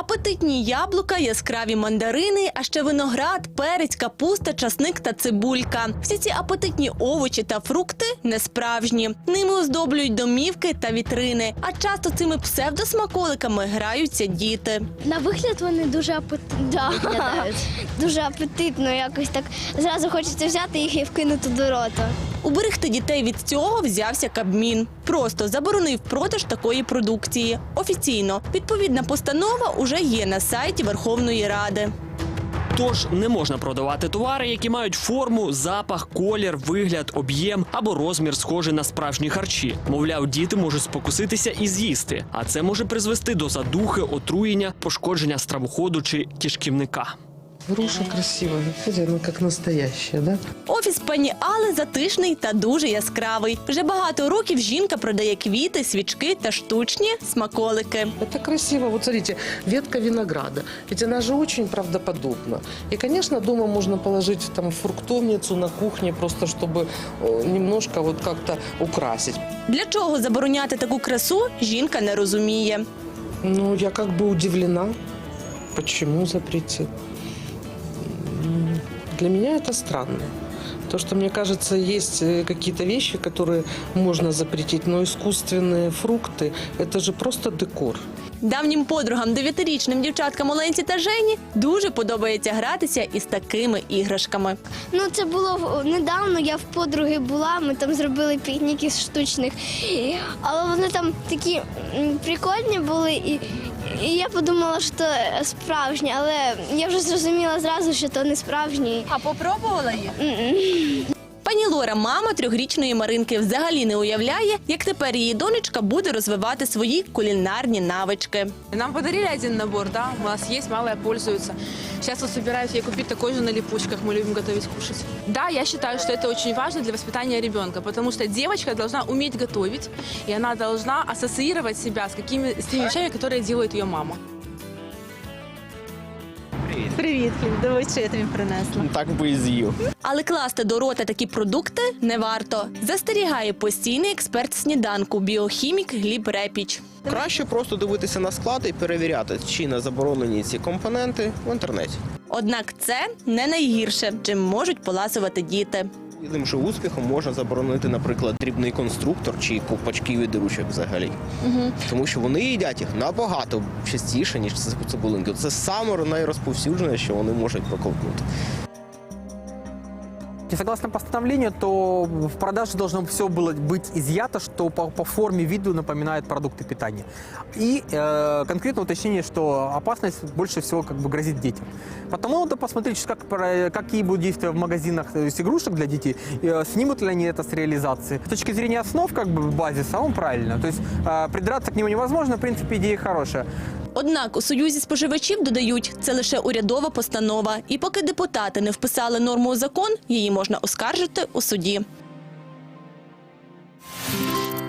Апетитні яблука, яскраві мандарини, а ще виноград, перець, капуста, часник та цибулька. Всі ці апетитні овочі та фрукти не справжні. Ними оздоблюють домівки та вітрини. А часто цими псевдосмаколиками граються діти. На вигляд вони дуже апет... да. дуже апетитно, якось так зразу хочеться взяти їх і вкинути до рота. Уберегти дітей від цього взявся Кабмін. Просто заборонив продаж такої продукції. Офіційно відповідна постанова уже є на сайті Верховної Ради. Тож не можна продавати товари, які мають форму, запах, колір, вигляд, об'єм або розмір схожий на справжні харчі. Мовляв, діти можуть спокуситися і з'їсти, а це може призвести до задухи, отруєння, пошкодження стравоходу чи кишківника. Груша красивая, видите, она как настоящая, да? Офіс пані Али затишний та дуже яскравий. Вже багато років жінка продає квіти, свічки та штучні смаколики. Это красиво. Вот смотрите, ветка винограда. Ведь она же очень правдоподобна. И, конечно, дома можно положить там фруктовницу на кухне, просто чтобы э, немножко вот как-то украсить. Для чого забороняти таку красу, жінка не розуміє. Ну, я как бы удивлена, почему запретить. М, Для меня это странно. То, что, мне кажется, есть э, какие-то вещи, которые можно запретить, но искусственные фрукты – это же просто декор. Давнім подругам, дев'ятирічним дівчаткам Оленці та Жені дуже подобається гратися із такими іграшками. Ну, це було недавно, я в подруги була, ми там зробили пікнік із штучних. Але вони там такі прикольні були, і, і я подумала, що це справжні, але я вже зрозуміла зразу, що то не справжні. А попробувала їх? Пані Лора, мама трьохрічної Маринки, взагалі не уявляє, як тепер її донечка буде розвивати свої кулінарні навички. Нам подарили один набор, да, у нас есть, малая пользуется. Сейчас вот собираюсь ей купить такой же на липучках, мы любим готовить, кушать. Да, я считаю, что это очень важно для воспитания ребенка, потому что девочка должна уметь готовить, и она должна ассоциировать себя с, какими, с теми вещами, которые делает ее мама. Привіт, дивись, що я тобі принесла. Так би і з'їв. Але класти до рота такі продукти не варто. Застерігає постійний експерт сніданку, біохімік Гліб Репіч. Краще просто дивитися на склад і перевіряти, чи не заборонені ці компоненти в інтернеті. Однак це не найгірше, чим можуть поласувати діти. Тим же успіхом можна заборонити, наприклад, дрібний конструктор чи ковпачки від ручок взагалі. Тому що вони їдять їх набагато частіше, ніж цибулинки. Це саме найрозповсюджене, що вони можуть проковтнути. И согласно постановлению, то в продаже должно все было быть изъято, что по, по форме, виду напоминает продукты питания. И э, конкретно уточнение, что опасность больше всего как бы грозит детям. Потому надо посмотреть, как, какие будут действия в магазинах то есть игрушек для детей, э, снимут ли они это с реализации. С точки зрения основ как бы базиса, он правильно. То есть э, придраться к нему невозможно, в принципе, идея хорошая. Однак у союзі споживачів додають, це лише урядова постанова. І поки депутати не вписали норму у закон, її можна оскаржити у суді.